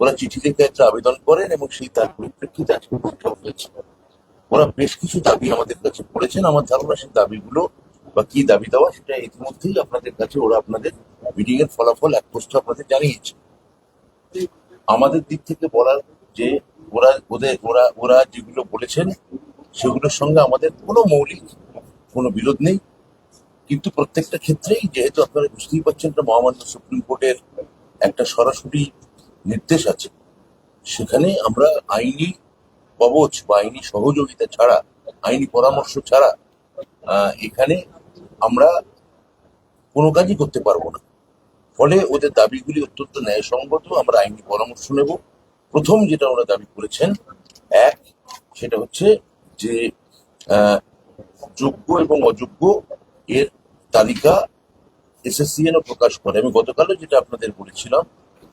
ওরা চিঠি লিখে একটা আবেদন করেন এবং সেই তার পরিপ্রেক্ষিতে আজকে পরীক্ষা হয়েছে। ওরা বেশ কিছু দাবি আমাদের কাছে করেছেন। আমার ধারণা সেই দাবিগুলো বা কি দাবি দেওয়া সেটা ইতিমধ্যেই আপনাদের কাছে ওরা আপনাদের মিটিং এর ফলাফল এক পোস্ট আপনাদের জানিয়েছে। আমাদের দিক থেকে বলার যে ওরা ওদের ওরা ওরা যেগুলো বলেছেন সেগুলোর সঙ্গে আমাদের কোনো মৌলিক কোনো বিরোধ নেই। কিন্তু প্রত্যেকটা ক্ষেত্রেই যেহেতু আপনারা বুঝতেই পারছেন এটা মহামান্য সুপ্রিম কোর্টের একটা সরাসরি নির্দেশ আছে। সেখানে আমরা আইনি কবচ বা আইনি সহযোগিতা ছাড়া, আইনি পরামর্শ ছাড়া এখানে আমরা কোনো কাজই করতে পারব না। ফলে ওদের দাবিগুলি অত্যন্ত ন্যায়সঙ্গত, আমরা আইনি পরামর্শ নেব। প্রথম যেটা ওরা দাবি করেছেন, এক, সেটা হচ্ছে যে যোগ্য এবং অযোগ্য এর তালিকা এসএসসি যেন প্রকাশ করে। আমি গতকালও যেটা আপনাদের বলেছিলাম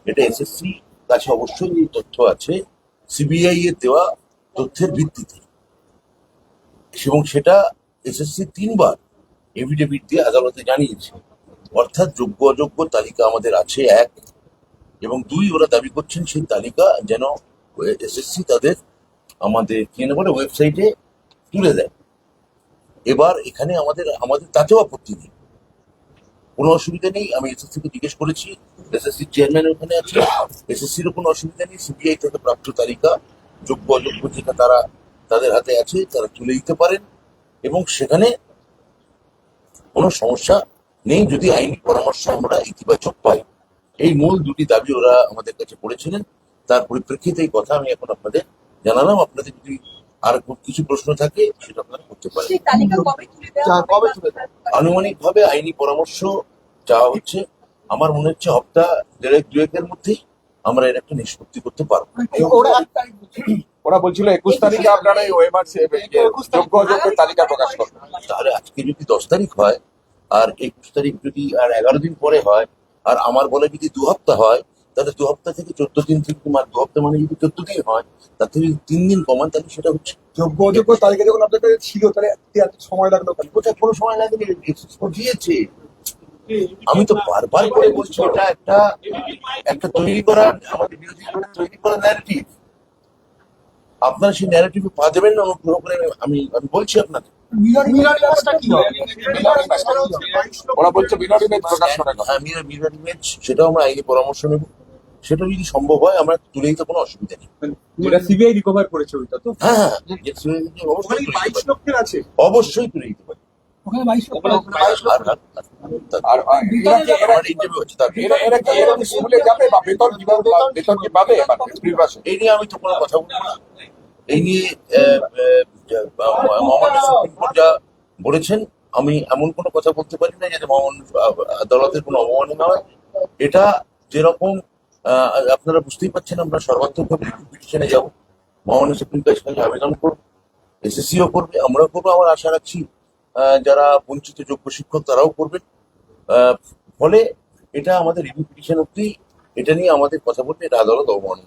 এটা এসএসসি কাছে অবশ্যই তথ্য আছে সিবিআই এর দেওয়া তথ্যের ভিত্তিতে। এবং সেটা এসএসসি তিনবার এভিডেভিট দিয়ে আদালতে জানিয়েছে। অর্থাৎ যোগ্য অযোগ্য তালিকা আমাদের আছে এক, এবং দুই ওরা দাবি করছেন সেই তালিকা যেন এসএসসি তাদের আমাদের কি বলে ওয়েবসাইটে তুলে দেয়। এবার এখানে আমাদের আমাদের তাতেও আপত্তি নেই। কোনো অসুবিধা নেই, আমি এসএসসি কে জিজ্ঞেস করেছি, এসএসসি চেয়ারম্যান ওখানে আছে। এসএসসিরও কোনো অসুবিধা নেই, সিবিআই থেকে প্রাপ্ত তালিকা, যোগ্য অযোগ্য যেটা তারা তাদের হাতে আছে, তারা তুলে দিতে পারেন। এবং সেখানে কোনো সমস্যা নেই, যদি আইনি পরামর্শ আমরা ইতিবাচক পাই। এই মূল দুটি দাবি ওরা আমাদের কাছে করেছিলেন। তার পরিপ্রেক্ষিতে এই কথা আমি এখন আপনাদের জানালাম। আপনাদের যদি আর কিছু প্রশ্ন থাকে সেটা আপনারা করতে পারেন। সেই তালিকা কবে তুলে দেওয়া হবে? কবে তুলে দেওয়া আনুমানিকভাবে আইনি পরামর্শ চাওয়া হচ্ছে। আমার মনে হচ্ছে হপ্তাহ দেড়েক দুয়েকের মধ্যেই আমরা এর একটা নিষ্পত্তি করতে পারব। ওরা ওরা বলছিল একুশ তারিখে আপনারা এই ওয়েমার যোগ্য অযোগ্যের তালিকা প্রকাশ করবেন। তাহলে আজকে যদি দশ তারিখ হয় আর একুশ তারিখ যদি আর এগারো দিন পরে হয় আর আমার বলে যদি দু হপ্তাহ হয় তাহলে দু হপ্তাহ থেকে চোদ্দ দিন থেকে মানে দু হপ্তাহ মানে যদি চোদ্দ দিন হয় তার থেকে যদি তিন দিন কমান তাহলে সেটা হচ্ছে যোগ্য অযোগ্য তালিকা যখন আপনার কাছে ছিল তাহলে এত সময় লাগল কোথায় কোনো সময় লাগেনি? দিয়েছে। আমি তো বারবার করে বলছি এটা একটা একটা তৈরি করা আমাদের বিরোধী দলের তৈরি করা ন্যারেটিভ আপনারা সেই ন্যারেটিভে পা দেবেন না অনুগ্রহ করে আমি- আমি বলছি হবে? ওরা বলছে ইমেজ প্রকাশ করে না হ্যাঁ মিরর ইমেজ সেটাও আমরা আইনি পরামর্শ নেব। সেটা যদি সম্ভব হয় আমরা তুলে দিতে কোনো অসুবিধা নেই। যেটা সিবিআই রিকভার করেছে ওইটা তো? হ্যাঁ হ্যাঁ যে তুলে দিতে ওখানে অবশ্যই কি তুলে বাইশ দিতে পারি। লক্ষের আছে? অবশ্যই তুলে দিতে পারি। এই নিয়ে আমি তো কোনো কথা বলব না। এই নিয়ে আহ, আহ, যা- মহামান্য সুপ্রিম কোর্ট যা বলেছেন আমি এমন কোনো কথা বলতে পারি না যাতে মহামান্য আহ, আদালতের কোনো অবমাননা হয় এটা যেরকম আপনারা বুঝতেই পারছেন, আমরা সর্বাত্মকভাবে যাব। মহামান্য সুপ্রিম কোর্টের সঙ্গে আবেদন করব এসএসসিও করবে, আমরাও করব। আমার আশা রাখছি যারা বঞ্চিত যোগ্য শিক্ষক, তারাও করবেন। ফলে এটা আমাদের রিভিউ পিটিশন অব্দি এটা নিয়ে আমাদের কথা বলতে এটা আদালত অবমান